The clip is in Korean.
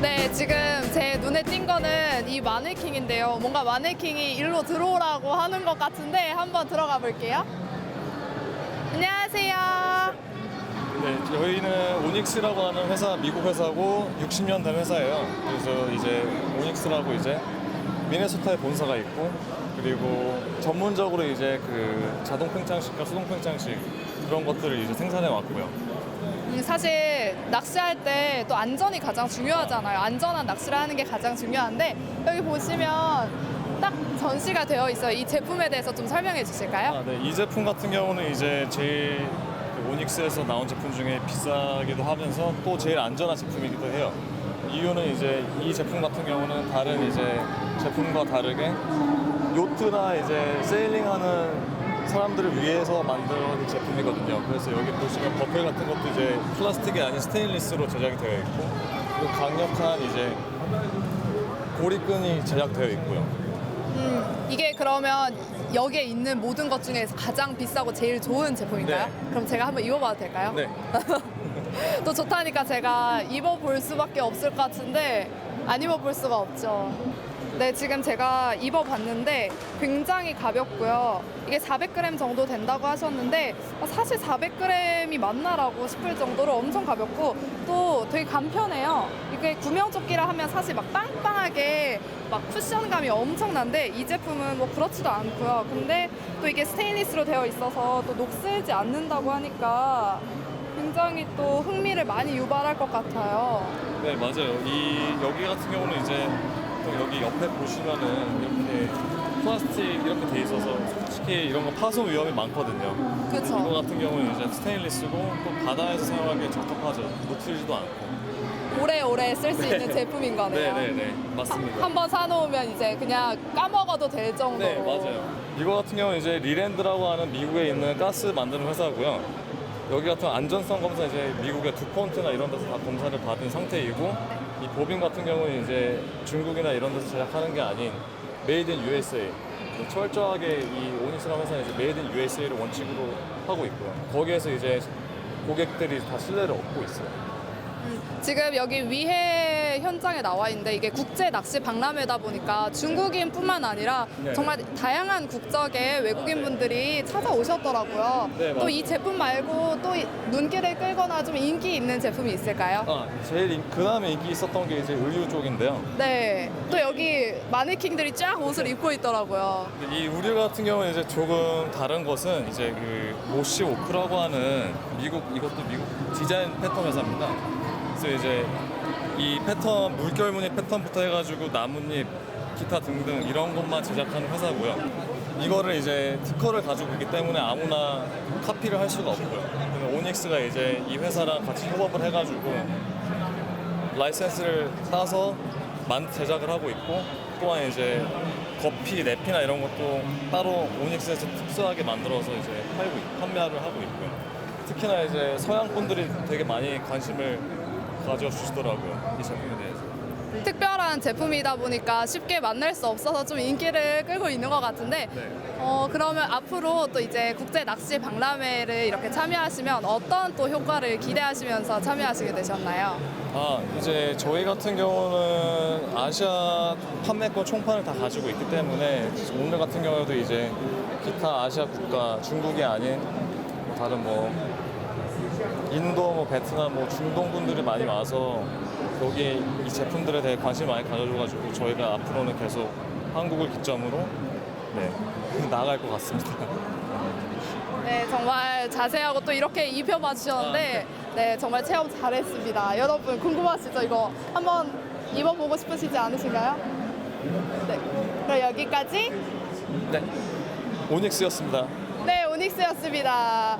네, 지금 제 눈에 띈 거는 이 마네킹인데요. 뭔가 마네킹이 일로 들어오라고 하는 것 같은데 한번 들어가 볼게요. 안녕하세요. 네, 저희는 오닉스라고 하는 회사, 미국 회사고 60년 된 회사예요. 그래서 이제 오닉스라고 이제 미네소타에 본사가 있고 그리고 전문적으로 이제 그 자동 팽창식과 수동 팽창식 그런 것들을 이제 생산해 왔고요. 음, 사실 낚시할 때 또 안전이 가장 중요하잖아요. 안전한 낚시를 하는 게 가장 중요한데 여기 보시면 딱 전시가 되어 있어요. 이 제품에 대해서 좀 설명해 주실까요? 아, 네, 이 제품 같은 경우는 이제 제일 그 오닉스에서 나온 제품 중에 비싸기도 하면서 또 제일 안전한 제품이기도 해요. 이유는 이제 이 제품 같은 경우는 다른 이제 제품과 다르게 요트나 이제 세일링하는 사람들을 위해서 만든 제품이거든요. 그래서 여기 보시면 버펠 같은 것도 이제 플라스틱이 아닌 스테인리스로 제작이 되어 있고 그리고 강력한 이제 고리끈이 제작되어 있고요. 음, 이게 그러면 여기에 있는 모든 것 중에서 가장 비싸고 제일 좋은 제품인가요? 네. 그럼 제가 한번 입어봐도 될까요? 네. 또 좋다니까 제가 입어볼 수밖에 없을 것 같은데 안 입어볼 수가 없죠. 네, 지금 제가 입어봤는데 굉장히 가볍고요. 이게 400g 정도 된다고 하셨는데 어, 사실 400g이 맞나라고 싶을 정도로 엄청 가볍고 또 되게 간편해요. 이게 구명조끼라 하면 사실 막 빵빵하게 막 쿠션감이 엄청난데 이 제품은 뭐 그렇지도 않고요. 근데 또 이게 스테인리스로 되어 있어서 또 녹슬지 않는다고 하니까 굉장히 또 흥미를 많이 유발할 것 같아요. 네 맞아요. 이 여기 같은 경우는 이제 또 여기 옆에 보시면은 이렇게 플라스틱 이렇게 돼 있어서 솔직히 이런 거 파손 위험이 많거든요. 그쵸. 이거 같은 경우는 이제 스테인리스고 또 바다에서 사용하기에 적합하죠. 녹슬지도 않고. 오래오래 쓸 수 있는 제품인 거네요. 네네네 맞습니다. 한 번 사놓으면 이제 그냥 까먹어도 될 정도로. 네 맞아요. 이거 같은 경우는 이제 리랜드라고 하는 미국에 있는 가스 만드는 회사고요. 여기 같은 안전성 검사 이제 미국의 두폰트나 이런 데서 다 검사를 받은 상태이고 이 보빈 같은 경우는 이제 중국이나 이런 데서 제작하는 게 아닌 메이드 인 USA 철저하게 이 오닉스라는 회사는 이제 메이드 인 USA를 원칙으로 하고 있고요. 거기에서 이제 고객들이 다 신뢰를 얻고 있어요. 지금 여기 위해 현장에 나와 있는데 이게 국제 낚시 박람회다 보니까 중국인뿐만 아니라 네. 정말 다양한 국적의 외국인 분들이 찾아오셨더라고요. 네, 또 이 제품 말고 또 이- 눈길을 끌거나 좀 인기 있는 제품이 있을까요? 아 제일 인- 그다음에 인기 있었던 게 이제 의류 쪽인데요. 네. 또 여기 마네킹들이 쫙 옷을 입고 있더라고요. 이 우류 같은 경우는 이제 조금 다른 것은 이제 그 모시 오크라고 하는 미국 이것도 미국 디자인 패턴 회사입니다. 그래서 이제 이 패턴 물결 무늬 패턴부터 해가지고 나뭇잎 기타 등등 이런 것만 제작하는 회사고요. 이거를 이제 특허를 가지고 있기 때문에 아무나 카피를 할 수가 없고요. 오닉스가 이제 이 회사랑 같이 협업을 해가지고 라이센스를 따서 만 제작을 하고 있고 또한 이제 거피, 내피나 이런 것도 따로 오닉스에서 특수하게 만들어서 이제 팔고 있- 판매를 하고 있고요. 특히나 이제 서양 분들이 되게 많이 관심을 가져주시더라고요 이 제품에 대해서. 특별한 제품이다 보니까 쉽게 만날 수 없어서 좀 인기를 끌고 있는 것 같은데 네. 어 그러면 앞으로 또 이제 국제 낚시 박람회를 이렇게 참여하시면 어떤 또 효과를 기대하시면서 참여하시게 되셨나요? 아 이제 저희 같은 경우는 아시아 판매권 총판을 다 가지고 있기 때문에 오늘 같은 경우도 이제 기타 아시아 국가 중국이 아닌 뭐 다른 뭐 인도 뭐 베트남 뭐 중동 분들이 많이 와서 여기 이 제품들에 대해 관심 많이 가져줘가지고 저희가 앞으로는 계속 한국을 기점으로 네 나아갈 것 같습니다. 네 정말 자세하고 또 이렇게 입혀봐 주셨는데 네 정말 체험 잘했습니다. 여러분 궁금하시죠? 이거 한번 입어보고 싶으시지 않으신가요? 네 그럼 여기까지 네 오닉스였습니다. 네 오닉스였습니다.